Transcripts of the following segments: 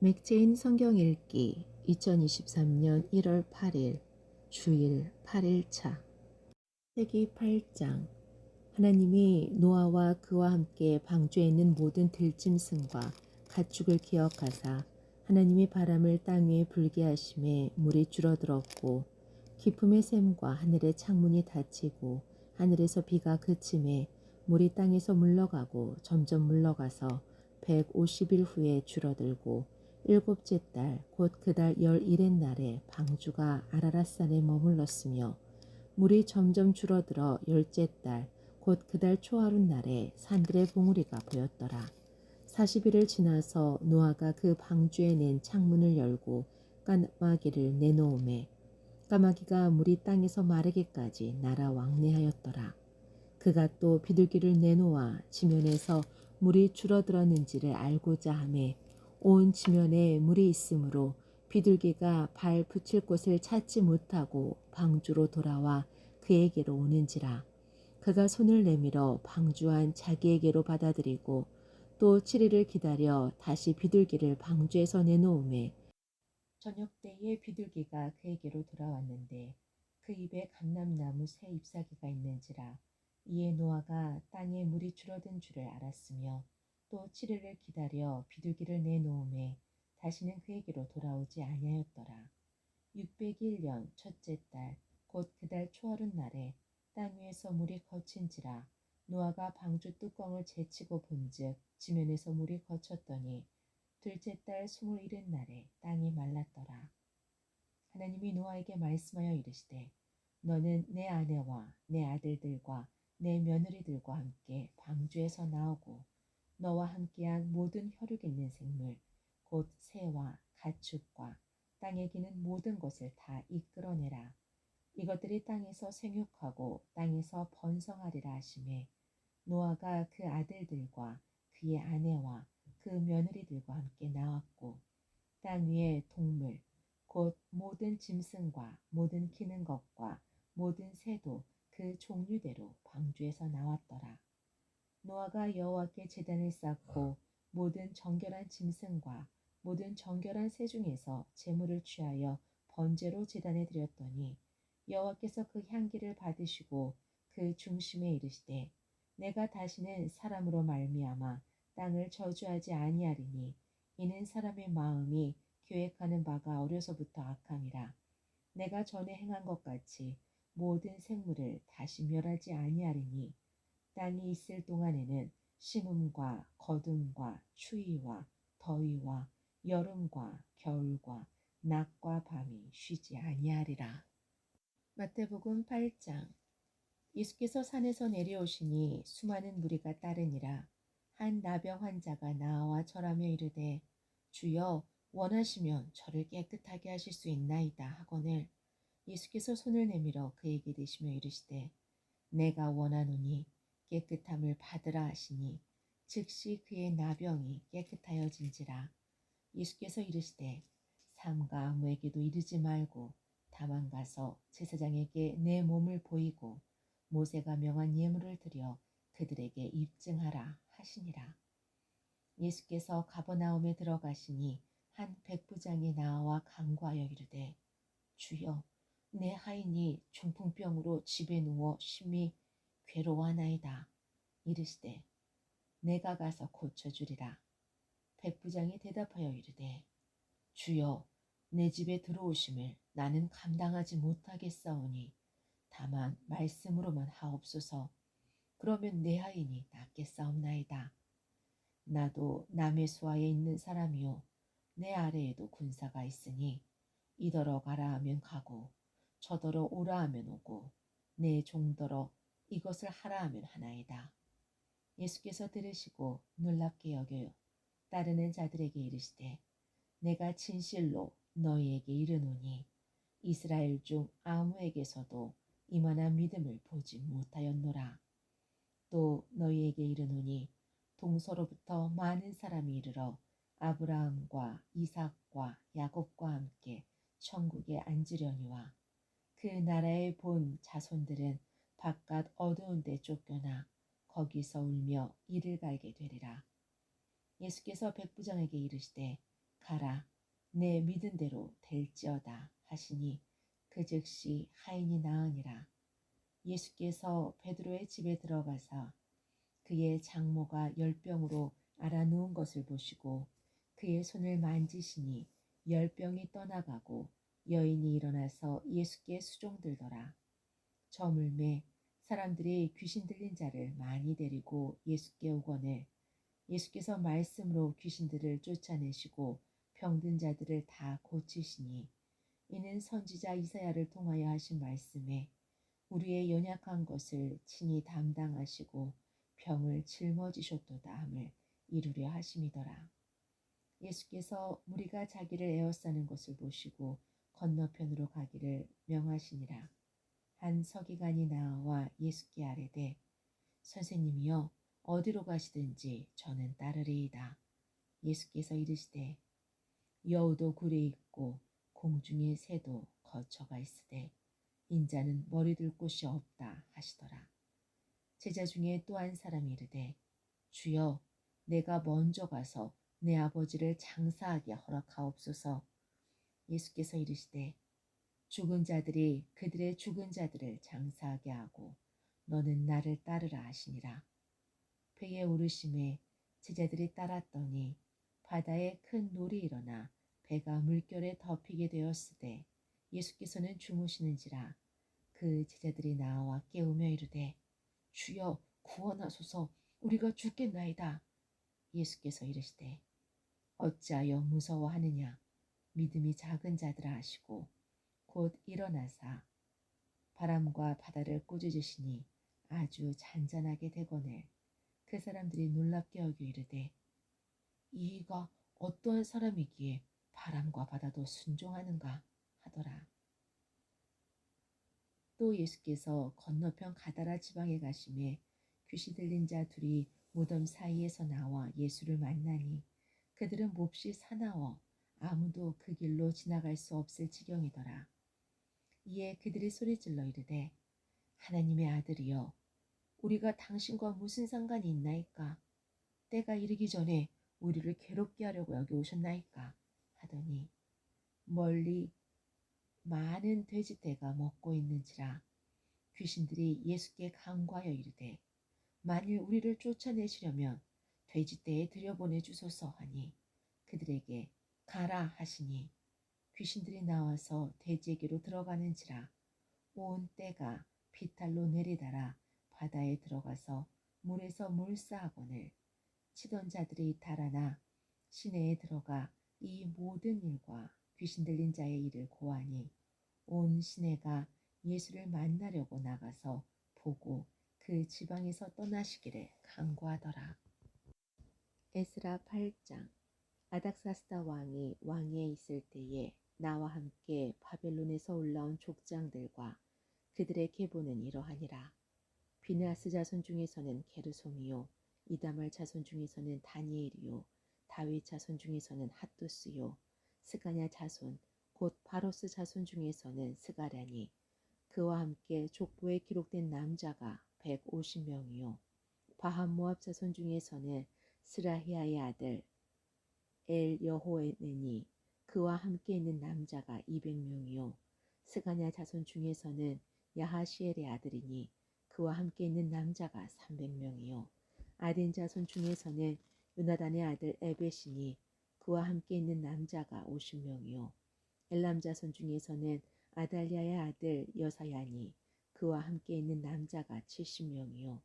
맥체인 성경 읽기 2023년 1월 8일 주일 8일차. 세기 8장. 하나님이 노아와 그와 함께 방주에 있는 모든 들짐승과 가축을 기억하사 하나님이 바람을 땅 위에 불게 하심에 물이 줄어들었고 기품의 샘과 하늘의 창문이 닫히고 하늘에서 비가 그침에 물이 땅에서 물러가고 점점 물러가서 150일 후에 줄어들고 일곱째 달 곧 그달 열일의 날에 방주가 아라라산에 머물렀으며 물이 점점 줄어들어 열째 달 곧 그달 초하룻 날에 산들의 봉우리가 보였더라. 40일을 지나서 노아가 그 방주에 낸 창문을 열고 까마귀를 내놓음에 까마귀가 물이 땅에서 마르기까지 날아 왕래하였더라. 그가 또 비둘기를 내놓아 지면에서 물이 줄어들었는지를 알고자 하매 온 지면에 물이 있으므로 비둘기가 발 붙일 곳을 찾지 못하고 방주로 돌아와 그에게로 오는지라. 그가 손을 내밀어 방주한 자기에게로 받아들이고 또 7일을 기다려 다시 비둘기를 방주에서 내놓음에 저녁 때에 비둘기가 그에게로 돌아왔는데 그 입에 감람나무 새 잎사귀가 있는지라 이에 노아가 땅에 물이 줄어든 줄을 알았으며 또 7일을 기다려 비둘기를 내놓음에 다시는 그에게로 돌아오지 아니하였더라. 601년 첫째 달 곧 그달 초하룻 날에 땅 위에서 물이 거친지라 노아가 방주 뚜껑을 제치고 본즉 지면에서 물이 거쳤더니 둘째 달 스물 일흔 날에 땅이 말랐더라. 하나님이 노아에게 말씀하여 이르시되 너는 내 아내와 내 아들들과 내 며느리들과 함께 방주에서 나오고 너와 함께한 모든 혈육 있는 생물 곧 새와 가축과 땅에 기는 모든 것을 다 이끌어내라. 이것들이 땅에서 생육하고 땅에서 번성하리라 하심에 노아가 그 아들들과 그의 아내와 그 며느리들과 함께 나왔고 땅 위의 동물 곧 모든 짐승과 모든 기는 것과 모든 새도 그 종류대로 방주에서 나왔더라. 노아가 여호와께 제단을 쌓고 모든 정결한 짐승과 모든 정결한 새 중에서 제물을 취하여 번제로 제단에 드렸더니 여호와께서 그 향기를 받으시고 그 중심에 이르시되 내가 다시는 사람으로 말미암아 땅을 저주하지 아니하리니 이는 사람의 마음이 계획하는 바가 어려서부터 악함이라. 내가 전에 행한 것 같이 모든 생물을 다시 멸하지 아니하리니 땅이 있을 동안에는 심음과 거둠과 추위와 더위와 여름과 겨울과 낮과 밤이 쉬지 아니하리라. 마태복음 8장. 예수께서 산에서 내려오시니 수많은 무리가 따르니라. 한 나병 환자가 나와 절하며 이르되 주여 원하시면 저를 깨끗하게 하실 수 있나이다 하거늘. 예수께서 손을 내밀어 그에게 대시며 이르시되 내가 원하노니 깨끗함을 받으라 하시니 즉시 그의 나병이 깨끗하여진지라 예수께서 이르시되 삼가 아무에게도 이르지 말고 다만 가서 제사장에게 내 몸을 보이고 모세가 명한 예물을 드려 그들에게 입증하라 하시니라. 예수께서 가버나움에 들어가시니 한 백부장이 나와 간구하여 이르되 주여 내 하인이 중풍병으로 집에 누워 심히 괴로워하나이다. 이르시되 내가 가서 고쳐주리라. 백부장이 대답하여 이르되 주여 내 집에 들어오심을 나는 감당하지 못하겠사오니 다만 말씀으로만 하옵소서. 그러면 내 하인이 낫겠사옵나이다. 나도 남의 수하에 있는 사람이요 내 아래에도 군사가 있으니 이더러 가라 하면 가고 저더러 오라 하면 오고 내 종더러 이것을 하라 하면 하나이다. 예수께서 들으시고 놀랍게 여겨요. 따르는 자들에게 이르시되 내가 진실로 너희에게 이르노니 이스라엘 중 아무에게서도 이만한 믿음을 보지 못하였노라. 또 너희에게 이르노니 동서로부터 많은 사람이 이르러 아브라함과 이삭과 야곱과 함께 천국에 앉으려니와 그 나라의 본 자손들은 바깥 어두운 데 쫓겨나 거기서 울며 이를 갈게 되리라. 예수께서 백부장에게 이르시되 가라 내 믿은 대로 될지어다 하시니 그 즉시 하인이 나으니라 예수께서 베드로의 집에 들어가사 그의 장모가 열병으로 알아누운 것을 보시고 그의 손을 만지시니 열병이 떠나가고 여인이 일어나서 예수께 수종들더라. 저물매 사람들이 귀신 들린 자를 많이 데리고 예수께 오거늘 예수께서 말씀으로 귀신들을 쫓아내시고 병든 자들을 다 고치시니 이는 선지자 이사야를 통하여 하신 말씀에 우리의 연약한 것을 친히 담당하시고 병을 짊어지셨도다 함을 이루려 하심이더라. 예수께서 무리가 자기를 에워싸는 것을 보시고 건너편으로 가기를 명하시니라. 한 서기관이 나와 예수께 아뢰되 선생님이여 어디로 가시든지 저는 따르리이다. 예수께서 이르시되 여우도 굴에 있고 공중의 새도 거처가 있으되 인자는 머리둘 곳이 없다 하시더라. 제자 중에 또 한 사람이 이르되 주여 내가 먼저 가서 내 아버지를 장사하게 허락하옵소서. 예수께서 이르시되 죽은 자들이 그들의 죽은 자들을 장사하게 하고 너는 나를 따르라 하시니라. 배에 오르심에 제자들이 따랐더니 바다에 큰 놀이 일어나 배가 물결에 덮이게 되었으되 예수께서는 주무시는지라 그 제자들이 나와 깨우며 이르되 주여 구원하소서 우리가 죽겠나이다. 예수께서 이르시되 어찌하여 무서워하느냐 믿음이 작은 자들아 하시고 곧 일어나사 바람과 바다를 꾸짖으시니 아주 잔잔하게 되거늘 그 사람들이 놀랍게 여겨 이르되 이가 어떠한 사람이기에 바람과 바다도 순종하는가 하더라. 또 예수께서 건너편 가다라 지방에 가심에 귀시 들린 자 둘이 무덤 사이에서 나와 예수를 만나니 그들은 몹시 사나워 아무도 그 길로 지나갈 수 없을 지경이더라. 이에 그들이 소리질러 이르되 하나님의 아들이여 우리가 당신과 무슨 상관이 있나이까? 때가 이르기 전에 우리를 괴롭게 하려고 여기 오셨나이까? 하더니 멀리 많은 돼지떼가 먹고 있는지라 귀신들이 예수께 강구하여 이르되 만일 우리를 쫓아내시려면 돼지떼에 들여보내 주소서 하니 그들에게 가라 하시니 귀신들이 나와서 돼지에게로 들어가는지라 온 떼가 비탈로 내리달아 바다에 들어가서 물에서 물사하거늘 치던 자들이 달아나 시내에 들어가 이 모든 일과 귀신 들린 자의 일을 고하니 온 시내가 예수를 만나려고 나가서 보고 그 지방에서 떠나시기를 강구하더라. 에스라 8장 아닥사스다 왕이 왕위에 있을 때에 나와 함께 바벨론에서 올라온 족장들과 그들의 계보는 이러하니라. 비느하스 자손 중에서는 게르솜이요 이다말 자손 중에서는 다니엘이요 다윗 자손 중에서는 핫두스요 스가냐 자손 곧 바로스 자손 중에서는 스가랴니 그와 함께 족보에 기록된 남자가 150명이요 바한 모압 자손 중에서는 스라히아의 아들 엘 여호에네니 그와 함께 있는 남자가 200명이요. 스가냐 자손 중에서는 야하시엘의 아들이니 그와 함께 있는 남자가 300명이요. 아딘 자손 중에서는 요나단의 아들 에베시니 그와 함께 있는 남자가 50명이요. 엘람 자손 중에서는 아달리아의 아들 여사야니 그와 함께 있는 남자가 70명이요.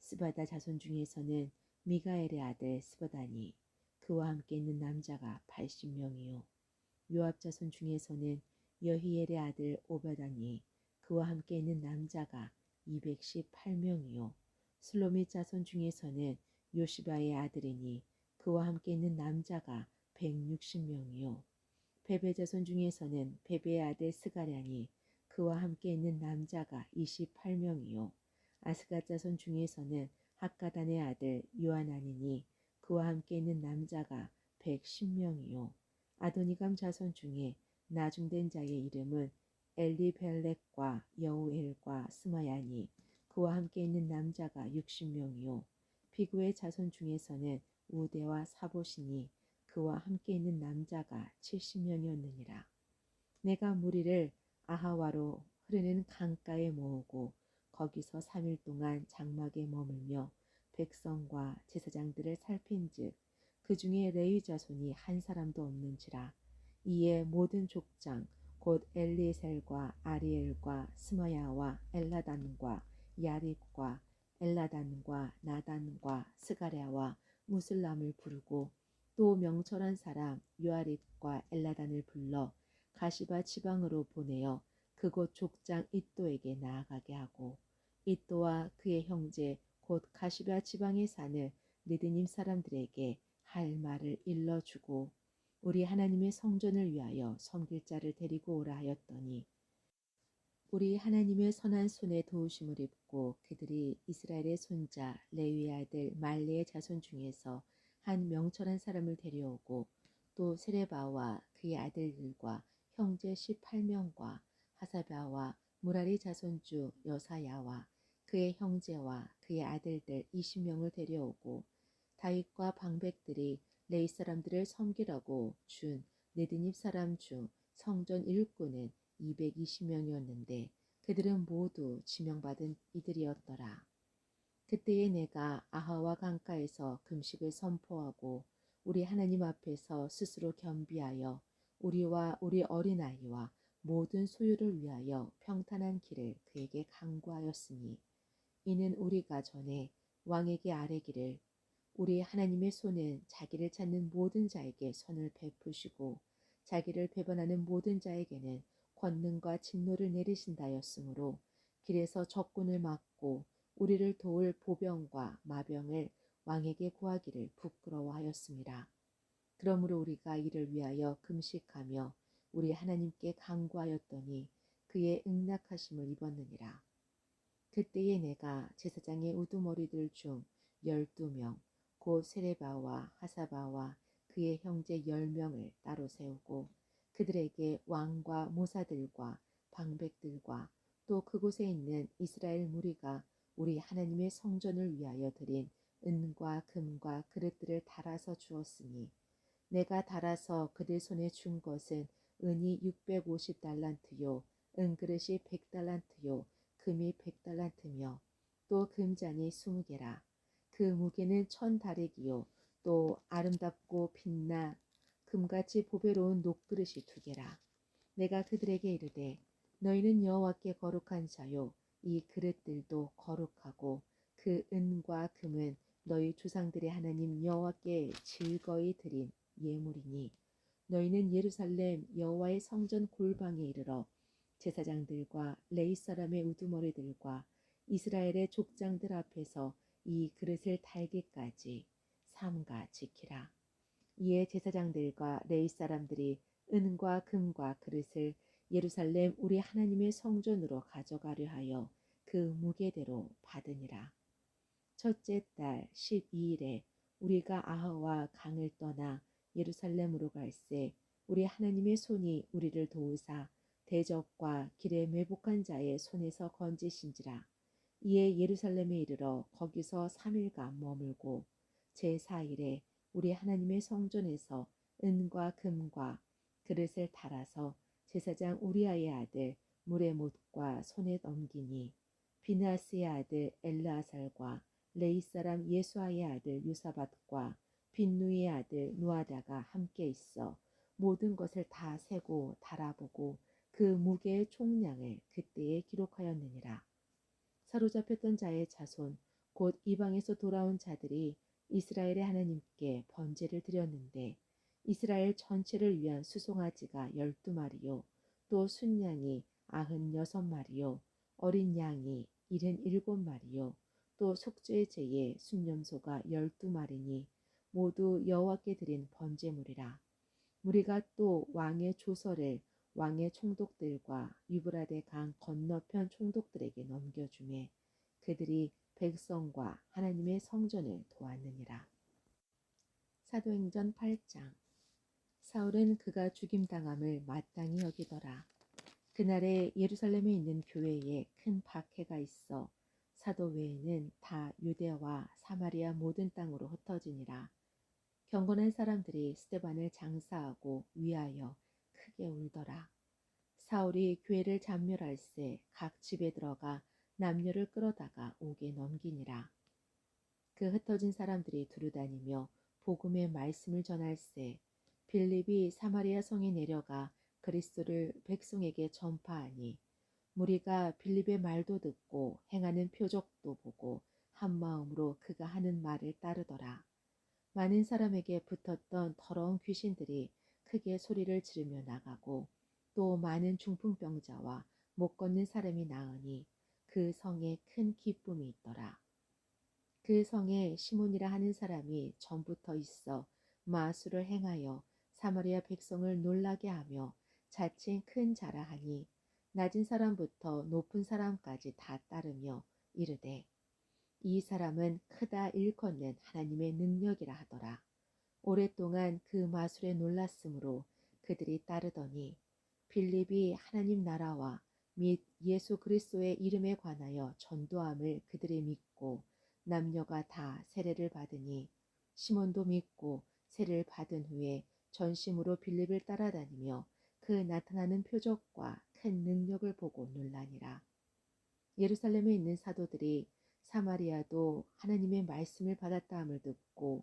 스바다 자손 중에서는 미가엘의 아들 스바다니 그와 함께 있는 남자가 80명이요 요압 자손 중에서는 여히엘의 아들 오바다니 그와 함께 있는 남자가 218명이요. 슬로미 자손 중에서는 요시바의 아들이니 그와 함께 있는 남자가 160명이요. 베베 자손 중에서는 베베의 아들 스가랴니 그와 함께 있는 남자가 28명이요. 아스가 자손 중에서는 학가단의 아들 요하나니니 그와 함께 있는 남자가 110명이요 아도니감 자손 중에 나중된 자의 이름은 엘리벨렉과 여우엘과 스마야니 그와 함께 있는 남자가 60명이요 비구의 자손 중에서는 우대와 사보시니 그와 함께 있는 남자가 70명이었느니라. 내가 무리를 아하와로 흐르는 강가에 모으고 거기서 3일 동안 장막에 머물며 백성과 제사장들을 살핀즉 그 중에 레위 자손이 한 사람도 없는지라. 이에 모든 족장 곧 엘리에셀과 아리엘과 스마야와 엘라단과 야립과 엘라단과 나단과 스가랴와 무슬람을 부르고 또 명철한 사람 요아립과 엘라단을 불러 가시바 지방으로 보내어 그곳 족장 이또에게 나아가게 하고 이또와 그의 형제 곧 가시바 지방에 사는 느드님 사람들에게 할 말을 일러주고 우리 하나님의 성전을 위하여 섬길 자를 데리고 오라 하였더니 우리 하나님의 선한 손에 도우심을 입고 그들이 이스라엘의 손자 레위의 아들 말레의 자손 중에서 한 명철한 사람을 데려오고 또 세레바와 그의 아들들과 형제 18명과 하사바와 무라리 자손주 여사야와 그의 형제와 그의 아들들 20명을 데려오고 다윗과 방백들이 레이 사람들을 섬기라고 준 네드닙 사람 중 성전 일꾼은 220명이었는데 그들은 모두 지명받은 이들이었더라. 그때에 내가 아하와 강가에서 금식을 선포하고 우리 하나님 앞에서 스스로 겸비하여 우리와 우리 어린아이와 모든 소유를 위하여 평탄한 길을 그에게 강구하였으니 이는 우리가 전에 왕에게 아뢰기를 우리 하나님의 손은 자기를 찾는 모든 자에게 선을 베푸시고 자기를 배반하는 모든 자에게는 권능과 진노를 내리신다였으므로 길에서 적군을 막고 우리를 도울 보병과 마병을 왕에게 구하기를 부끄러워하였습니다. 그러므로 우리가 이를 위하여 금식하며 우리 하나님께 강구하였더니 그의 응낙하심을 입었느니라. 그때에 내가 제사장의 우두머리들 중 열두 명, 곧 세레바와 하사바와 그의 형제 열 명을 따로 세우고 그들에게 왕과 모사들과 방백들과 또 그곳에 있는 이스라엘 무리가 우리 하나님의 성전을 위하여 드린 은과 금과 그릇들을 달아서 주었으니 내가 달아서 그들 손에 준 것은 은이 650달란트요 은그릇이 100달란트요 금이 100달란트며 또 금잔이 20개라 그 무게는 천 다렉이요 또 아름답고 빛나 금같이 보배로운 녹그릇이 두 개라. 내가 그들에게 이르되 너희는 여호와께 거룩한 자요 이 그릇들도 거룩하고 그 은과 금은 너희 조상들의 하나님 여호와께 즐거이 드린 예물이니 너희는 예루살렘 여호와의 성전 골방에 이르러 제사장들과 레이 사람의 우두머리들과 이스라엘의 족장들 앞에서 이 그릇을 달기까지 삼가 지키라. 이에 제사장들과 레이 사람들이 은과 금과 그릇을 예루살렘 우리 하나님의 성전으로 가져가려 하여 그 무게대로 받으니라. 첫째 달 12일에 우리가 아하와 강을 떠나 예루살렘으로 갈새 우리 하나님의 손이 우리를 도우사 대적과 길에 매복한 자의 손에서 건지신지라. 이에 예루살렘에 이르러 거기서 3일간 머물고 제4일에 우리 하나님의 성전에서 은과 금과 그릇을 달아서 제사장 우리아의 아들 무레못과 손에 넘기니 비나스의 아들 엘라살과 레이 사람 예수아의 아들 유사밭과 빈누의 아들 누아다가 함께 있어 모든 것을 다 세고 달아보고 그 무게의 총량을 그때에 기록하였느니라. 사로잡혔던 자의 자손 곧 이방에서 돌아온 자들이 이스라엘의 하나님께 번제를 드렸는데 이스라엘 전체를 위한 수송아지가 열두 마리요 또 순양이 아흔 여섯 마리요 어린 양이 일흔 일곱 마리요 또 속죄의 제에 순념소가 열두 마리니 모두 여호와께 드린 번제물이라. 무리가 또 왕의 조서를 왕의 총독들과 유브라데 강 건너편 총독들에게 넘겨주매 그들이 백성과 하나님의 성전을 도왔느니라. 사도행전 8장 사울은 그가 죽임당함을 마땅히 여기더라. 그날에 예루살렘에 있는 교회에 큰 박해가 있어 사도 외에는 다 유대와 사마리아 모든 땅으로 흩어지니라. 경건한 사람들이 스테반을 장사하고 위하여 크게 울더라. 사울이 교회를 잔멸할세 각 집에 들어가 남녀를 끌어다가 옥에 넘기니라. 그 흩어진 사람들이 두루다니며 복음의 말씀을 전할세 빌립이 사마리아 성에 내려가 그리스도를 백성에게 전파하니 무리가 빌립의 말도 듣고 행하는 표적도 보고 한 마음으로 그가 하는 말을 따르더라. 많은 사람에게 붙었던 더러운 귀신들이 크게 소리를 지르며 나가고 또 많은 중풍병자와 못 걷는 사람이 나으니 그 성에 큰 기쁨이 있더라. 그 성에 시몬이라 하는 사람이 전부터 있어 마술을 행하여 사마리아 백성을 놀라게 하며 자칭 큰 자라 하니 낮은 사람부터 높은 사람까지 다 따르며 이르되 이 사람은 크다 일컫는 하나님의 능력이라 하더라. 오랫동안 그 마술에 놀랐으므로 그들이 따르더니 빌립이 하나님 나라와 및 예수 그리스도의 이름에 관하여 전도함을 그들이 믿고 남녀가 다 세례를 받으니 시몬도 믿고 세례를 받은 후에 전심으로 빌립을 따라다니며 그 나타나는 표적과 큰 능력을 보고 놀라니라. 예루살렘에 있는 사도들이 사마리아도 하나님의 말씀을 받았다함을 듣고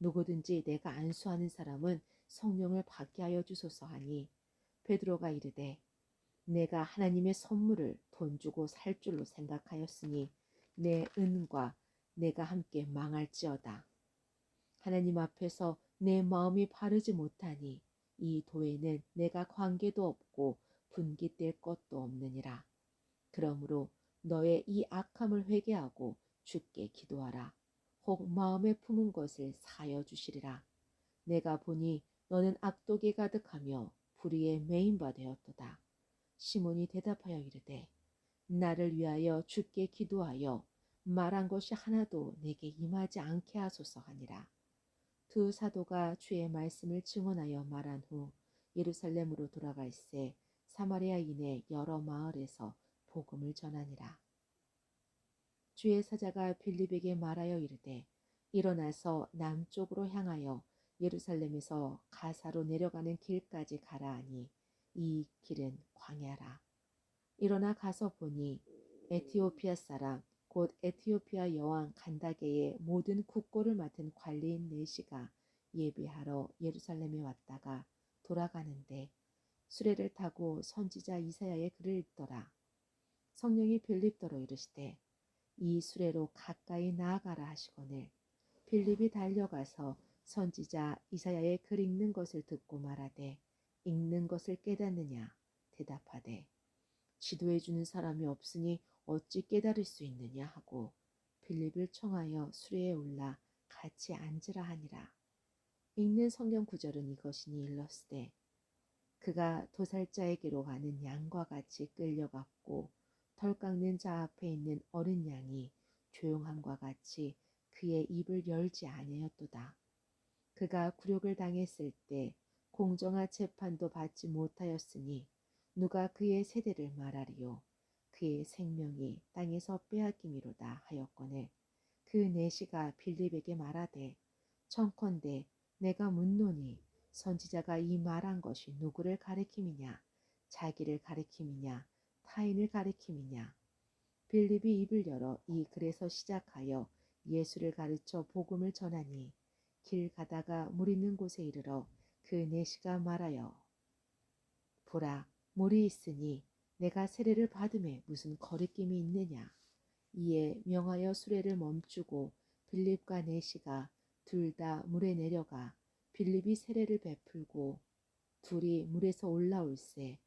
누구든지 내가 안수하는 사람은 성령을 받게 하여 주소서 하니 베드로가 이르되 내가 하나님의 선물을 돈 주고 살 줄로 생각하였으니 내 은과 내가 함께 망할지어다. 하나님 앞에서 내 마음이 바르지 못하니 이 도에는 내가 관계도 없고 분기될 것도 없느니라. 그러므로 너의 이 악함을 회개하고 주께 기도하라. 혹 마음에 품은 것을 사여 주시리라. 내가 보니 너는 악독이 가득하며 불의에 메인 바 되었도다. 시몬이 대답하여 이르되 나를 위하여 주께 기도하여 말한 것이 하나도 내게 임하지 않게 하소서 하니라. 두 사도가 주의 말씀을 증언하여 말한 후 예루살렘으로 돌아갈새 사마리아인의 여러 마을에서 복음을 전하니라. 주의 사자가 빌립에게 말하여 이르되 일어나서 남쪽으로 향하여 예루살렘에서 가사로 내려가는 길까지 가라 하니 이 길은 광야라. 일어나 가서 보니 에티오피아 사람 곧 에티오피아 여왕 간다게의 모든 국고를 맡은 관리인 네시가 예배하러 예루살렘에 왔다가 돌아가는데 수레를 타고 선지자 이사야의 글을 읽더라. 성령이 빌립더러 이르시되 이 수레로 가까이 나아가라 하시거늘 빌립이 달려가서 선지자 이사야의 글 읽는 것을 듣고 말하되 읽는 것을 깨닫느냐 대답하되 지도해 주는 사람이 없으니 어찌 깨달을 수 있느냐 하고 빌립을 청하여 수레에 올라 같이 앉으라 하니라. 읽는 성경 구절은 이것이니 일렀으되 그가 도살자에게로 가는 양과 같이 끌려갔고 덜 깎는 자 앞에 있는 어린 양이 조용함과 같이 그의 입을 열지 아니하였도다. 그가 굴욕을 당했을 때 공정한 재판도 받지 못하였으니 누가 그의 세대를 말하리요. 그의 생명이 땅에서 빼앗김이로다 하였거늘 그 내시가 빌립에게 말하되 청컨대 내가 묻노니 선지자가 이 말한 것이 누구를 가리킴이냐 자기를 가리킴이냐 타인을 가리킴이냐. 빌립이 입을 열어 이 글에서 시작하여 예수를 가르쳐 복음을 전하니 길 가다가 물 있는 곳에 이르러 그 내시가 말하여 보라 물이 있으니 내가 세례를 받음에 무슨 거리낌이 있느냐. 이에 명하여 수레를 멈추고 빌립과 내시가 둘 다 물에 내려가 빌립이 세례를 베풀고 둘이 물에서 올라올세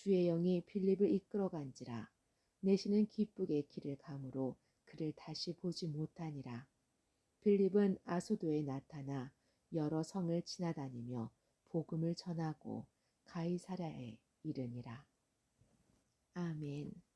주의 영이 빌립을 이끌어 간지라 내시는 기쁘게 길을 가므로 그를 다시 보지 못하니라. 빌립은 아소도에 나타나 여러 성을 지나다니며 복음을 전하고 가이사랴에 이르니라. 아멘.